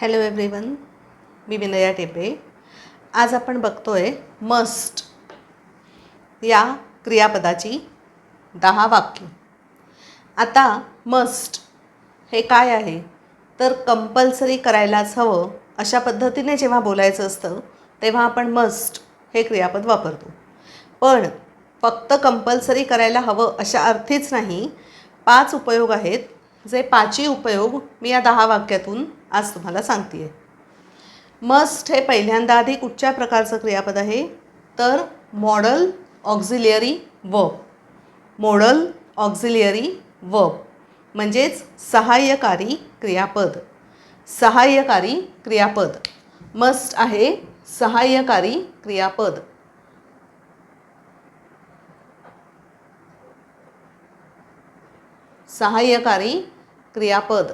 Hello everyone मी विनया टेपे. आज आपण बघतो आहे मस्ट या क्रियापदाची दहा वाक्य. आता मस्ट हे काय आहे? तर कंपल्सरी करायलाच हवं अशा पद्धतीने जेव्हा बोलायचं असतं तेव्हा आपण मस्ट हे क्रियापद वापरतो. पण फक्त कंपल्सरी करायला हवं अशा अर्थीच नाही. पाच उपयोग आहेत. जे पाचही उपयोग मी या दहा वाक्यातून आज तुम्हाला सांगते आहे मस्ट हे पहिल्यांदा आधी कुठच्या प्रकारचं क्रियापद आहे? तर modal auxiliary verb. Modal auxiliary verb म्हणजेच सहाय्यकारी क्रियापद. सहाय्यकारी क्रियापद. मस्ट आहे सहाय्यकारी क्रियापद. सहाय्यकारी क्रियापद.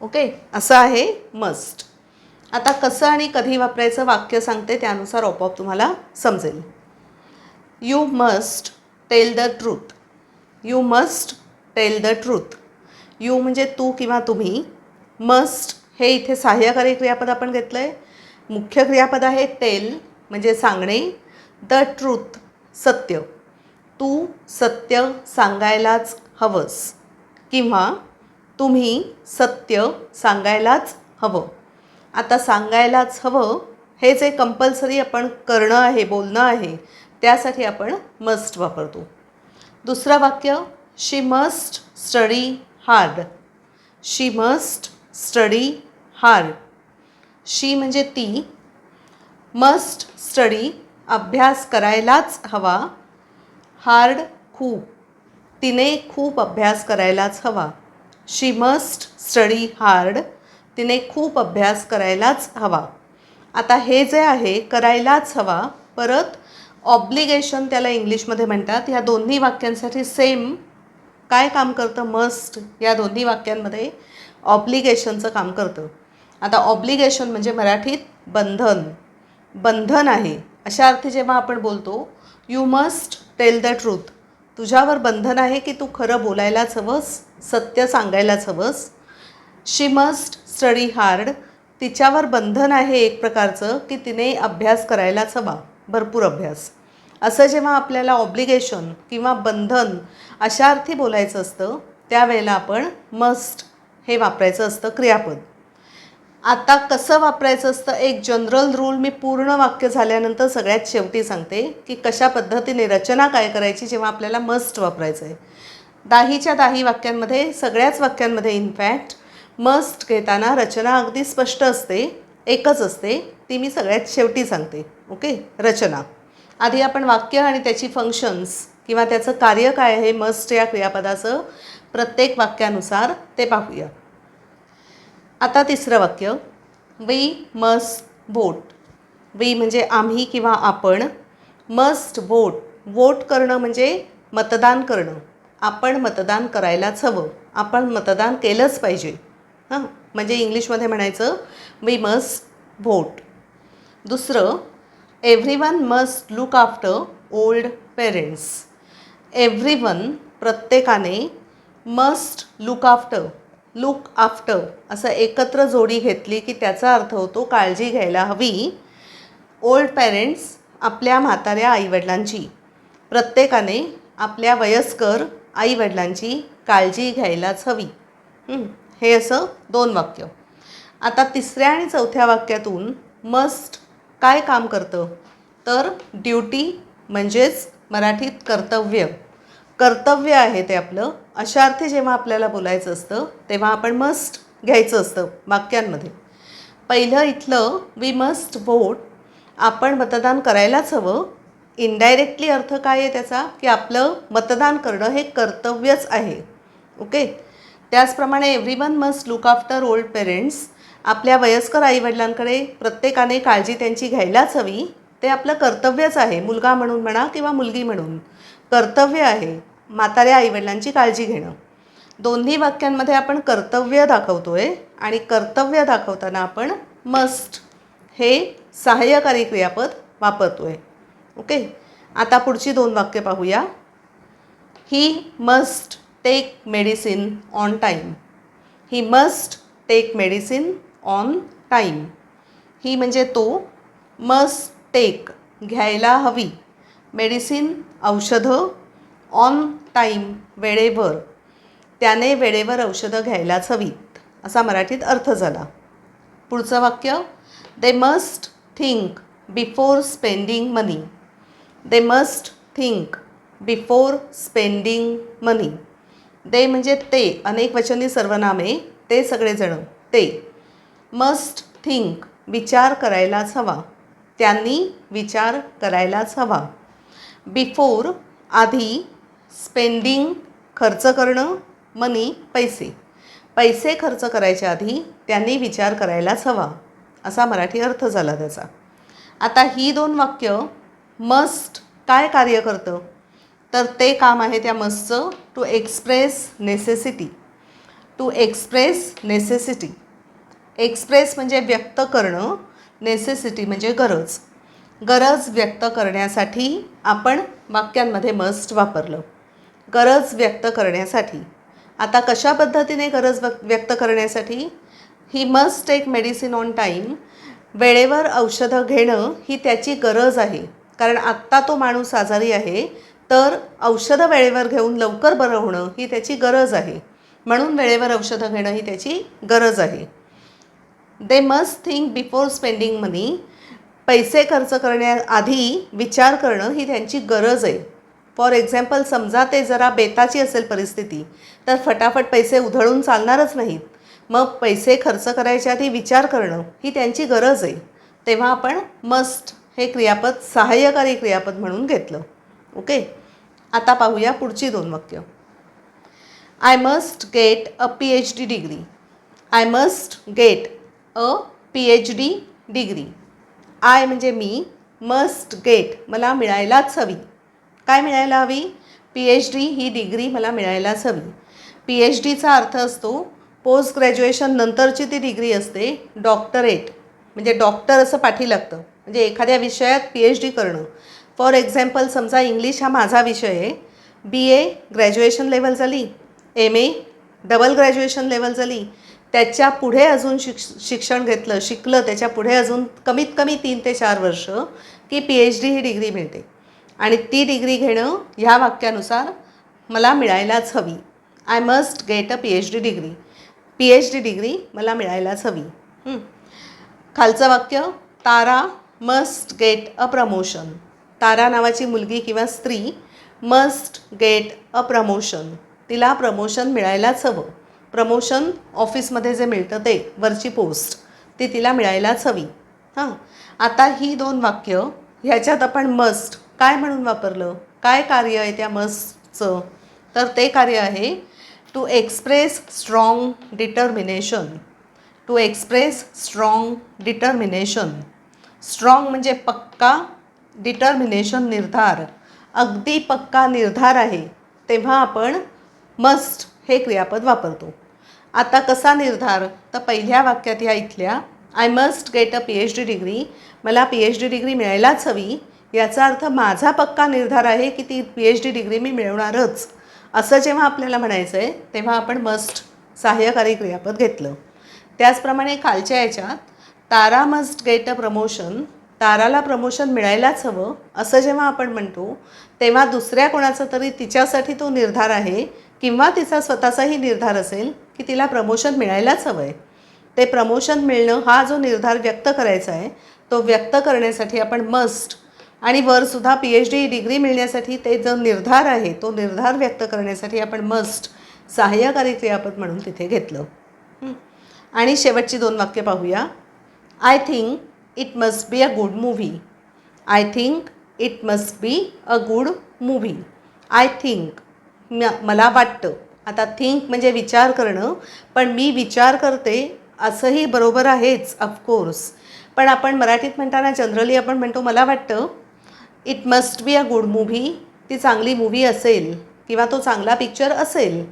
ओके असं आहे मस्ट आता कसं आणि कधी वापरायचं वाक्य सांगते त्यानुसार आपोआप तुम्हाला समजेल. You must tell the truth you must tell the truth you म्हणजे तू किंवा तुम्ही. मस्ट हे इथे सहाय्यकारी क्रियापद आपण घेतलं आहे मुख्य क्रियापद आहे टेल म्हणजे सांगणे. द ट्रूथ सत्य. तू सत्य सांगायलाच हवंस. किंवा तुम्ही सत्य सांगायलाच हवं. आता सांगायलाच हवं हे जे कंपल्सरी आपण करणं आहे बोलणं आहे त्यासाठी आपण मस्ट वापरतो. दुसरं वाक्य she must study hard she must study hard she म्हणजे ती. मस्ट स्टडी अभ्यास करायलाच हवा. हार्ड खूप. तिने खूप अभ्यास करायलाच हवा. शी मस्ट स्टडी हार्ड तिने खूप अभ्यास करायलाच हवा. आता हे जे आहे करायलाच हवा. परत ऑब्लिगेशन त्याला इंग्लिशमध्ये म्हणतात. ह्या दोन्ही वाक्यांसाठी सेम काय काम करतं? मस्ट या दोन्ही वाक्यांमध्ये ऑब्लिगेशनचं काम करतं. आता ऑब्लिगेशन म्हणजे मराठीत बंधन. बंधन आहे. अशा अर्थी जेव्हा आपण बोलतो you must tell the truth तुझ्यावर बंधन आहे की तू खरं बोलायलाच हवंस सत्य सांगायलाच हवंस? शी मस्ट स्टडी हार्ड तिच्यावर बंधन आहे एक प्रकारचं की तिने अभ्यास करायलाच हवा भरपूर अभ्यास. असं जेव्हा आपल्याला ऑब्लिगेशन किंवा बंधन अशा अर्थी बोलायचं असतं त्यावेळेला आपण मस्ट हे वापरायचं असतं क्रियापद. आता कसं वापरायचं असतं? एक जनरल रूल मी पूर्ण वाक्य झाल्यानंतर सगळ्यात शेवटी सांगते की कशा पद्धतीने रचना काय करायची जेव्हा आपल्याला मस्ट वापरायचं आहे दाहीच्या दाही वाक्यांमध्ये सगळ्याच वाक्यांमध्ये इनफॅक्ट मस्ट घेताना रचना अगदी स्पष्ट असते एकच असते ती मी सगळ्यात शेवटी सांगते ओके रचना. आधी आपण वाक्य आणि त्याची फंक्शन्स किंवा त्याचं कार्य काय आहे मस्ट या क्रियापदाचं प्रत्येक वाक्यानुसार ते पाहूया. आता तिसरं वाक्य वी मस्ट वोट वी म्हणजे आम्ही किंवा आपण. मस्ट वोट वोट करणं म्हणजे मतदान करणं. आपण मतदान करायलाच हवं. आपण मतदान केलंच पाहिजे. हां? म्हणजे इंग्लिशमध्ये म्हणायचं वी मस्ट वोट दुसरं every one must look after old parents every one प्रत्येकाने must look after look after असं एकत्र जोडी घेतली की त्याचा अर्थ होतो काळजी घ्यायला हवी. ओल्ड पेरेंट्स आपल्या म्हाताऱ्या आईवडिलांची. प्रत्येकाने आपल्या वयस्कर आईवडिलांची काळजी घ्यायलाच हवी. हे असं दोन वाक्य. आता तिसऱ्या आणि चौथ्या वाक्यातून मस्ट काय काम करतं? तर ड्युटी म्हणजेच मराठीत कर्तव्य. कर्तव्य आहे ते आपलं अशा अर्थी जेव्हा आपल्याला बोलायचं असतं तेव्हा आपण मस्ट घ्यायचं असतं वाक्यांमध्ये. पहिलं इथलं वी मस्ट वोट आपण मतदान करायलाच हवं. इनडायरेक्टली अर्थ काय आहे त्याचा? की आपलं मतदान करणं हे कर्तव्यच आहे. ओके त्याचप्रमाणे every one must look after old parents आपल्या वयस्कर आईवडिलांकडे प्रत्येकाने काळजी त्यांची घ्यायलाच हवी. ते आपलं कर्तव्यच आहे. मुलगा म्हणून म्हणा किंवा मुलगी म्हणून. कर्तव्य आहे. म्हाताऱ्या आईवडिलांची काळजी घेणं. दोन्ही वाक्यांमध्ये आपण कर्तव्य दाखवतो आहे आणि कर्तव्य दाखवताना आपण मस्ट हे सहाय्यकारी क्रियापद वापरतो आहे ओके? आता पुढची दोन वाक्य पाहूया. He must take medicine on time he must take medicine on time he म्हणजे तो मस्ट टेक घ्यायला हवी. मेडिसिन औषधं ऑन टाईम वेळेवर. त्याने वेळेवर औषधं घ्यायलाच हवीत. असा मराठीत अर्थ झाला. पुढचं वाक्य they must think before spending money they must think before spending money they म्हणजे ते. अनेक वचनी सर्वनामे ते सगळेजण. ते. मस्ट थिंक विचार करायलाच हवा. त्यांनी विचार करायलाच हवा. बिफोर आधी स्पेंडिंग खर्च करणं मनी पैसे. पैसे खर्च करायच्या आधी त्यांनी विचार करायलाच हवा. असा मराठी अर्थ झाला त्याचा. आता ही दोन वाक्य मस्ट काय कार्य करतं? तर ते काम आहे त्या मस्टचं to express necessity to express necessity express म्हणजे व्यक्त करणं नेसेसिटी म्हणजे गरज. गरज व्यक्त करण्यासाठी आपण वाक्यांमध्ये मस्ट वापरलं. गरज व्यक्त करण्यासाठी. आता कशा पद्धतीने गरज व्यक्त करण्यासाठी? He must take medicine on time वेळेवर औषधं घेणं ही त्याची गरज आहे. कारण आत्ता तो माणूस आजारी आहे तर औषधं वेळेवर घेऊन लवकर बरं होणं ही त्याची गरज आहे. म्हणून वेळेवर औषधं घेणं ही त्याची गरज आहे. They must think before spending money पैसे खर्च करण्याआधी विचार करणं ही त्यांची गरज आहे. फॉर एक्झाम्पल समजा ते जरा बेताची असेल परिस्थिती तर फटाफट पैसे उधळून चालणारच नाहीत. मग पैसे खर्च करायच्या आधी विचार करणं ही त्यांची गरज आहे. तेव्हा आपण मस्ट हे क्रियापद सहाय्यकारी क्रियापद म्हणून घेतलं. ओके? आता पाहूया पुढची दोन वाक्य. I must get a P H D degree I must get a P H D degree I म्हणजे मी मस्ट गेट मला मिळायलाच हवी. काय मिळायला हवी? पी एच डी ही डिग्री मला मिळायलाच हवी. पी एच डीचा अर्थ असतो पोस्ट ग्रॅज्युएशन नंतरची ती डिग्री असते डॉक्टरेट म्हणजे डॉक्टर असं पाठी लागतं. म्हणजे एखाद्या विषयात पी एच डी करणं. फॉर एक्झाम्पल समजा इंग्लिश हा माझा विषय आहे. बी ए ग्रॅज्युएशन लेवल झाली. M A double graduation level झाली. त्याच्या पुढे अजून शिक्ष शिक्षण घेतलं शिकलं त्याच्या पुढे अजून कमीत कमी तीन ते चार वर्ष की पी एच डी ही डिग्री मिळते. आणि ती डिग्री घेणं ह्या वाक्यानुसार मला मिळायलाच हवी. I must get a P H D degree P H D degree मला मिळायलाच हवी. खालचं वाक्य Tara must get a promotion Tara नावाची मुलगी किंवा स्त्री मस्ट गेट अ प्रमोशन तिला प्रमोशन मिळायलाच हवं. प्रमोशन ऑफिसमध्ये जे मिळतं ते वरची पोस्ट ती तिला मिळायलाच हवी. हां. आता ही दोन वाक्य ह्याच्यात आपण मस्ट काय म्हणून वापरलं? काय कार्य आहे त्या मस्टचं तर ते कार्य आहे to express strong determination to express strong determination strong म्हणजे पक्का डिटर्मिनेशन निर्धार. अगदी पक्का निर्धार आहे तेव्हा आपण मस्ट हे क्रियापद वापरतो. आता कसा निर्धार? तर पहिल्या वाक्यात ह्या इथल्या I must get a P H D degree मला पी एच डी डिग्री मिळायलाच हवी. याचा अर्थ माझा पक्का निर्धार आहे की ती पी एच डी डिग्री मी मिळवणारच. असं जेव्हा आपल्याला म्हणायचं आहे तेव्हा आपण मस्ट सहाय्यकारी क्रियापद घेतलं. त्याचप्रमाणे कालच्या याच्यात Tara must get a promotion ताराला promotion मिळायलाच हवं असं जेव्हा आपण म्हणतो तेव्हा दुसऱ्या कोणाचा तरी तिच्यासाठी तो निर्धार आहे किंवा तिचा स्वतःचाही निर्धार असेल की तिला प्रमोशन मिळायलाच हवं आहे ते प्रमोशन मिळणं हा जो निर्धार व्यक्त करायचा आहे तो व्यक्त करण्यासाठी आपण मस्ट आणि वरसुद्धा पी एच डी डिग्री मिळण्यासाठी ते जो निर्धार आहे तो निर्धार व्यक्त करण्यासाठी आपण मस्ट सहाय्यकारी क्रियापद म्हणून तिथे घेतलं. आणि शेवटची दोन वाक्य पाहूया. I think it must be a good movie I think it must be a good movie I think म मला वाटतं. आता थिंक म्हणजे विचार करणं पण मी विचार करते असंही बरोबर आहेच ऑफकोर्स पण आपण मराठीत म्हणताना जनरली आपण म्हणतो मला वाटतं it must be a good movie ती चांगली मूव्ही असेल किंवा तो चांगला पिक्चर असेल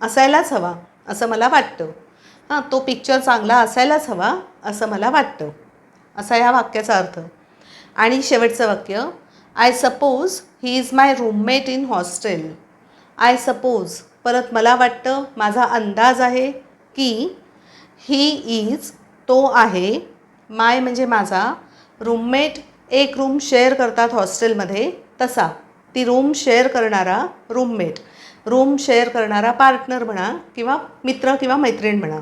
असायलाच हवा असं मला वाटतं. हां तो पिक्चर चांगला असायलाच हवा असं मला वाटतं. असा ह्या वाक्याचा अर्थ. आणि शेवटचं वाक्य I suppose he is my roommate in hostel I suppose परत मला वाटतं माझा अंदाज आहे की ही इज तो आहे माय म्हणजे माझा रूममेट एक रूम शेअर करतात हॉस्टेलमध्ये तसा. ती रूम शेअर करणारा रूममेट रूम शेअर करणारा पार्टनर म्हणा किंवा मित्र किंवा मैत्रीण म्हणा.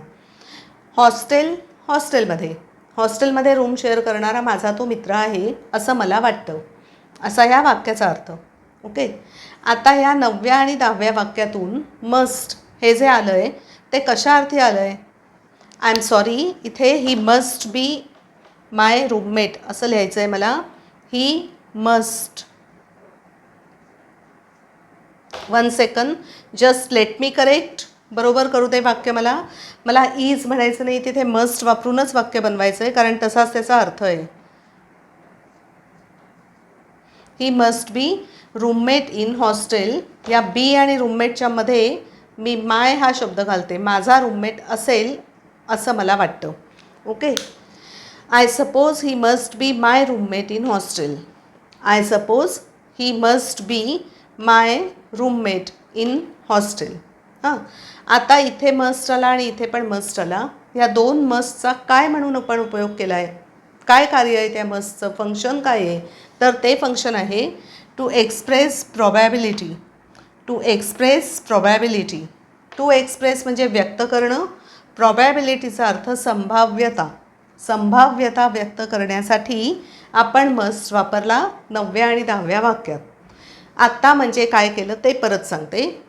हॉस्टेल हॉस्टेलमध्ये हॉस्टेलमध्ये रूम शेअर करणारा माझा तो मित्र आहे असं मला वाटतं. असा ह्या वाक्याचा अर्थ. ओके आता ह्या नवव्या आणि दहाव्या वाक्यातून मस्ट हे जे आलं आहे ते कशा अर्थी आलं आहे आय एम सॉरी इथे ही मस्ट बी माय रूममेट असं लिहायचं आहे मला. He must one second just let me correct बरोबर करू दे वाक्य मला. मला इज म्हणायचं नाही तिथे मस्ट वापरूनच वाक्य बनवायचं आहे कारण तसाच त्याचा अर्थ आहे. He must be roommate in hostel या बी आणि रूममेटच्या मध्ये मी माय हा शब्द घालते. माझा रूममेट असेल असं मला वाटतं. Okay I suppose he must be my roommate in hostel I suppose he must be my roommate in hostel हां आता इथे मस्ट आला आणि इथे पण मस्ट आला. या दोन मस्टचा काय म्हणून आपण उपयोग केला आहे काय कार्य आहे त्या मस्टचं फंक्शन काय आहे? तर ते फंक्शन आहे to express probability to express probability to express म्हणजे व्यक्त करणं. प्रॉबॅबिलिटीचा अर्थ संभाव्यता. संभाव्यता व्यक्त करण्यासाठी आपण मस्ट वापरला नवव्या आणि दहाव्या वाक्यात. आत्ता म्हणजे काय केलं ते परत सांगते.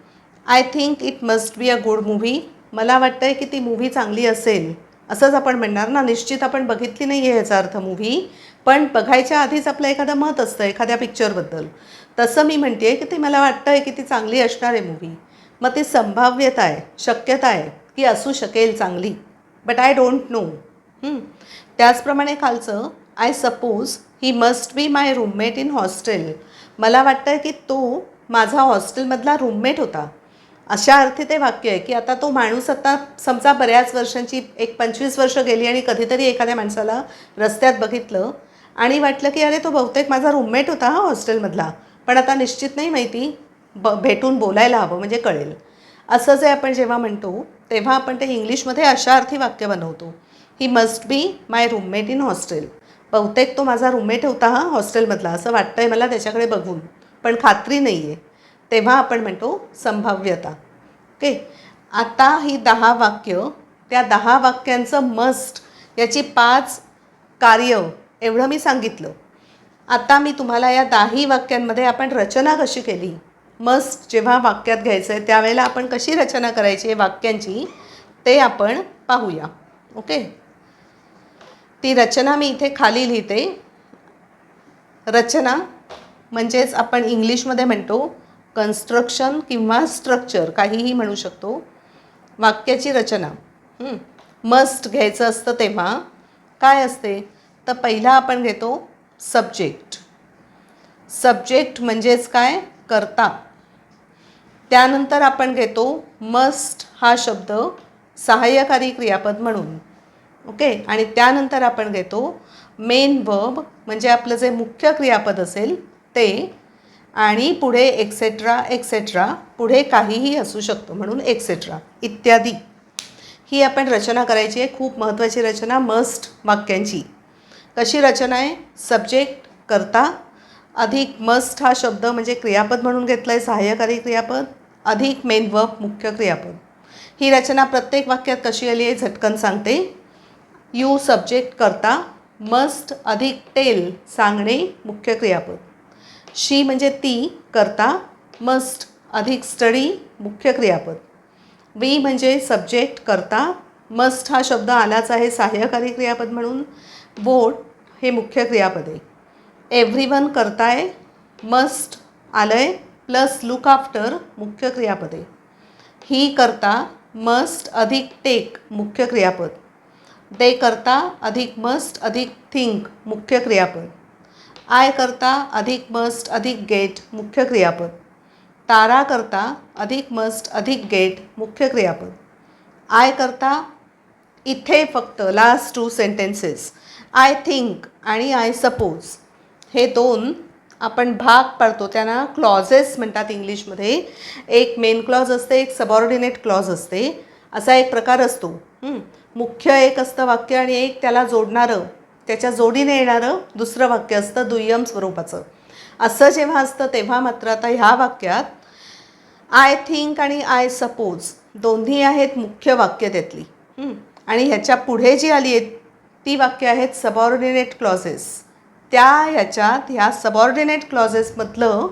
I think it must be a good movie मला वाटतं आहे की ती मूव्ही चांगली असेल. असंच आपण म्हणणार ना निश्चित आपण बघितली नाही आहे याचा अर्थ मूव्ही पण बघायच्या आधीच आपलं एखादं मत असतं एखाद्या पिक्चरबद्दल तसं मी म्हणते की ती मला वाटतं आहे की ती चांगली असणार आहे मूव्ही मग ती संभाव्यता आहे शक्यता आहे की असू शकेल चांगली. बट आय डोंट नो त्याचप्रमाणे खालचं I suppose he must be my roommate in hostel मला वाटतं आहे की तो माझा हॉस्टेलमधला रूममेट होता. अशा अर्थी ते वाक्य आहे की आता तो माणूस आता समजा बऱ्याच वर्षांची एक पंचवीस वर्ष गेली आणि कधीतरी एखाद्या माणसाला रस्त्यात बघितलं आणि वाटलं की अरे तो बहुतेक माझा रूममेट होता हा हॉस्टेलमधला. पण आता निश्चित नाही माहिती ब भेटून बोलायला हवं म्हणजे कळेल. असं जे आपण जेव्हा म्हणतो तेव्हा आपण ते इंग्लिशमध्ये अशा अर्थी वाक्य बनवतो. He must be my roommate in hostel बहुतेक तो माझा रूममेट होता हा हॉस्टेलमधला असं वाटतं आहे मला त्याच्याकडे बघून. पण खात्री नाही आहे तेव्हा आपण म्हणतो संभाव्यता. ओके आता ही दहा वाक्य त्या दहा वाक्यांचं मस्ट याची पाच कार्य एवढं मी सांगितलं. आता मी तुम्हाला या दाही वाक्यांमध्ये आपण रचना कशी केली? मस्ट जेव्हा वाक्यात घ्यायचं आहे त्यावेळेला आपण कशी रचना करायची वाक्यांची ते आपण पाहूया. ओके ती रचना मी इथे खाली लिहिते. रचना म्हणजेच आपण इंग्लिशमध्ये म्हणतो कन्स्ट्रक्शन किंवा स्ट्रक्चर काहीही म्हणू शकतो. वाक्याची रचना. मस्ट घ्यायचं असतं तेव्हा. काय असते? तर पहिला आपण घेतो सब्जेक्ट सब्जेक्ट म्हणजेच काय? करता. त्यानंतर आपण घेतो मस्ट हा शब्द सहाय्यकारी क्रियापद म्हणून. ओके? आणि त्यानंतर आपण घेतो मेन वर्ब म्हणजे आपलं जे मुख्य क्रियापद असेल ते आणि पुढे एक्सेट्रा एक्सेट्रा पुढे काहीही असू शकतं म्हणून एक्सेट्रा इत्यादी. ही आपण रचना करायची आहे खूप महत्त्वाची रचना मस्ट वाक्यांची. कशी रचना आहे? सब्जेक्ट करता. अधिक मस्ट हा शब्द म्हणजे क्रियापद म्हणून घेतलं आहे सहाय्यकारी क्रियापद. अधिक मेन वर्ब मुख्य क्रियापद. ही रचना प्रत्येक वाक्यात कशी आली आहे? झटकन सांगते. यू सब्जेक्ट करता मस्ट अधिक टेल सांगणे मुख्य क्रियापद. शी म्हणजे ती करता मस्ट अधिक स्टडी मुख्य क्रियापद. वी म्हणजे सब्जेक्ट करता मस्ट हा शब्द आलाच आहे सहाय्यकारी क्रियापद म्हणून. वोट हे मुख्य क्रियापद आहे. एव्हरी वन करताय मस्ट आलं आहे प्लस लुक आफ्टर मुख्य क्रियापद आहे. ही करता मस्ट अधिक टेक मुख्य क्रियापद. दे करता अधिक मस्ट अधिक थिंक मुख्य क्रियापद. आय करता अधिक मस्ट अधिक गेट मुख्य क्रियापद. तारा करता अधिक मस्ट अधिक गेट मुख्य क्रियापद. आय करता इथे फक्त last two sentences I think आणि आय सपोज. हे दोन आपण भाग पाडतो. त्यांना क्लॉजेस म्हणतात इंग्लिशमध्ये. एक मेन क्लॉज असते एक सबऑर्डिनेट क्लॉज असते. असा एक प्रकार असतो. मुख्य एक असतं वाक्य आणि एक त्याला जोडणारं त्याच्या जोडीने येणारं दुसरं वाक्य असतं दुय्यम स्वरूपाचं. असं जेव्हा असतं तेव्हा मात्र आता ह्या वाक्यात आय थिंक आणि आय सपोज दोन्ही आहेत मुख्य वाक्य त्यातली. आणि ह्याच्या पुढे जी आली आहेत ती वाक्य आहेत सबॉर्डिनेट क्लॉजेस त्या ह्याच्यात ह्या सबॉर्डिनेट क्लॉजेसमधलं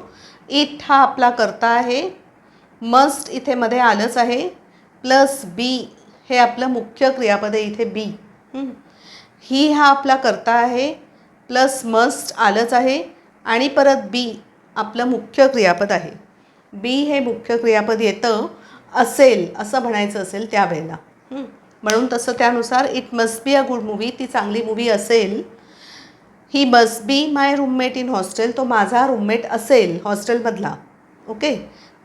इट हा आपला करता आहे मस्ट इथे मध्ये आलंच आहे प्लस बी हे आपलं मुख्य क्रियापद आहे इथे बी ही हा आपला करता आहे प्लस मस्ट आलंच आहे आणि परत बी आपलं मुख्य क्रियापद आहे. बी हे मुख्य क्रियापद येतं असेल असं म्हणायचं असेल त्यावेळेला. म्हणून तसं त्यानुसार it must be a good movie ती चांगली मूवी असेल he must be my roommate in hostel तो माझा रूममेट असेल हॉस्टेलमधला ओके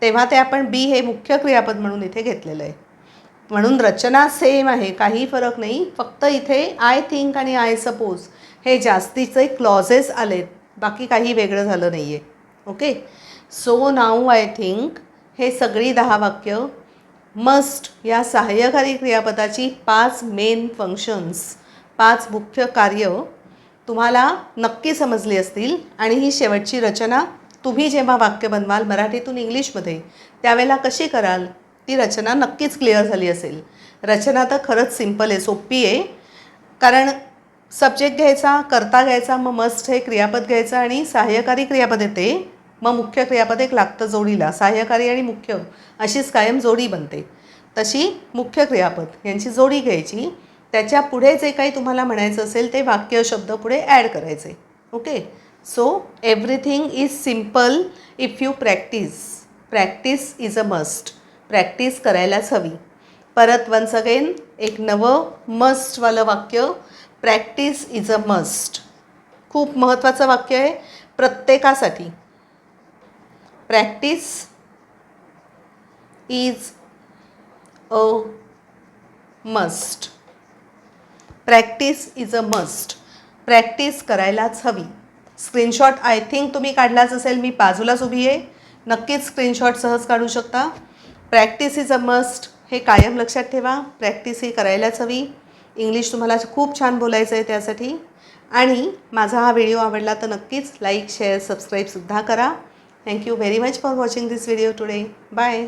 तेव्हा ते आपण बी हे मुख्य क्रियापद म्हणून इथे घेतलेलं आहे. म्हणून रचना सेम आहे. काही फरक नाही. फक्त इथे आय थिंक आणि आय सपोज हे जास्तीचे क्लॉजेस आलेत. बाकी काही वेगळं झालं नाही आहे okay so now I think हे सगळी दहा वाक्य मस्ट या सहाय्यकारी क्रियापदाची पाच मेन फंक्शन्स पाच मुख्य कार्य तुम्हाला नक्की समजली असतील. आणि ही शेवटची रचना तुम्ही जेव्हा वाक्य बनवाल मराठीतून इंग्लिशमध्ये त्यावेळेला कशी कराल? ती रचना नक्कीच क्लिअर झाली असेल. रचना तर खरंच सिंपल आहे सोपी आहे. कारण सब्जेक्ट घ्यायचा करता घ्यायचा मग मस्ट हे क्रियापद घ्यायचं आणि सहाय्यकारी क्रियापद येते. मग मुख्य क्रियापद एक लागतं जोडीला सहाय्यकारी आणि मुख्य. अशीच कायम जोडी बनते. तशी मुख्य क्रियापद यांची जोडी घ्यायची. त्याच्या पुढे जे काही तुम्हाला म्हणायचं असेल ते वाक्य शब्द पुढे ॲड करायचे. Okay so everything is simple if you practice practice is a must practice करायलाच हवी. परत वन्स अगेन एक नवं मस्टवालं वाक्य प्रॅक्टिस इज अ मस्ट खूप महत्त्वाचं वाक्य आहे प्रत्येकासाठी. Practice is a must practice is a must practice करायलाच हवी. स्क्रीनशॉट आय थिंक तुम्ही काढलाच असेल मी बाजूलाच उभी आहे. नक्कीच स्क्रीनशॉट सहज काढू शकता. प्रॅक्टिस इज अ मस्ट हे कायम लक्षात ठेवा. प्रॅक्टिस ही करायलाच हवी. इंग्लिश तुम्हाला खूप छान बोलायचं आहे त्यासाठी. आणि माझा हा व्हिडिओ आवडला तर नक्कीच लाईक शेअर सबस्क्राईबसुद्धा करा. Thank you very much for watching this video today bye